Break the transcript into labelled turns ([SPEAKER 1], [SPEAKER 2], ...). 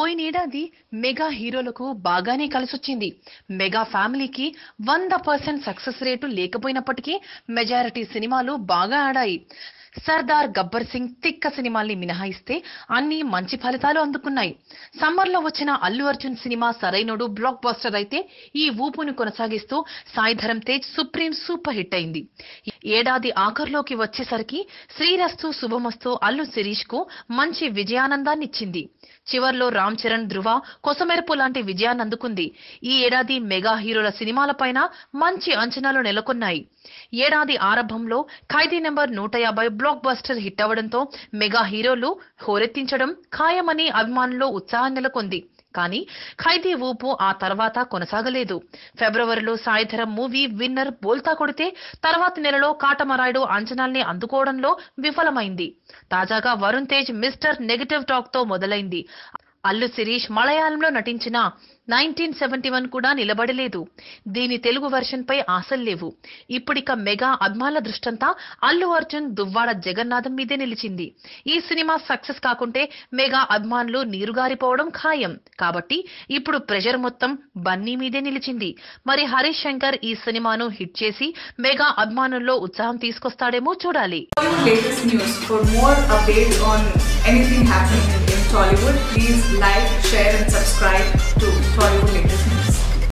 [SPEAKER 1] పోయినేడాది మెగా హీరోలకు బాగానే కలిసొచ్చింది. మెగా ఫ్యామిలీకి వంద పర్సెంట్ సక్సెస్ రేటు లేకపోయినప్పటికీ మెజారిటీ సినిమాలు బాగా ఆడాయి. సర్దార్ గబ్బర్ సింగ్ తిక్క సినిమాల్ని మినహాయిస్తే అన్ని మంచి ఫలితాలు అందుకున్నాయి. సమ్మర్లో వచ్చిన Allu Arjun cinema Sarrainodu blockbuster అయితే ఈ ఊపును కొనసాగిస్తూ సాయిధరం తేజ్ సుప్రీం సూపర్ హిట్ అయింది. ఏడాది ఆఖరులోకి వచ్చేసరికి శ్రీరస్తు శుభమస్తు అల్లు శిరీష్కు మంచి విజయానందాన్నిచ్చింది. చివర్లో రామ్ చరణ్ ధృవ కొసమెరుపు లాంటి విజయాన్ని అందుకుంది. ఈ ఏడాది మెగా హీరోల సినిమాలపైన మంచి అంచనాలు నెలకొన్నాయి. ఏడాది ఆరంభంలో ఖైదీ నెంబర్ నూట యాభై బ్లాక్ బస్టర్ హిట్ అవ్వడంతో మెగా హీరోలు హోరెత్తించడం ఖాయమని అభిమానుల్లో ఉత్సాహం నెలకొంది. కానీ ఖైదీ ఊపు ఆ తర్వాత కొనసాగలేదు. ఫిబ్రవరిలో సాయిధరం మూవీ విన్నర్ బోల్తా కొడితే తర్వాత నెలలో కాటమరాయుడు అంచనాల్ని అందుకోవడంలో విఫలమైంది. తాజాగా వరుణ్ తేజ్ మిస్టర్ నెగటివ్ టాక్తో మొదలైంది. అల్లు శిరీష్ మలయాళంలో నటించిన నైన్టీన్ సెవెంటీ వన్ కూడా నిలబడలేదు. దీని తెలుగు వెర్షన్ పై ఆశలు లేవు. ఇప్పుడిక మెగా అభిమానుల దృష్టంతా అల్లు అర్జున్ దువ్వాడ జగన్నాథం మీదే నిలిచింది. ఈ సినిమా సక్సెస్ కాకుంటే మెగా అభిమానులు నీరుగారిపోవడం ఖాయం. కాబట్టి ఇప్పుడు ప్రెషర్ మొత్తం బన్నీ మీదే నిలిచింది. మరి హరీష్ శంకర్ ఈ సినిమాను హిట్ చేసి మెగా అభిమానుల్లో ఉత్సాహం తీసుకొస్తాడేమో చూడాలి.
[SPEAKER 2] Bollywood. Please like, share and subscribe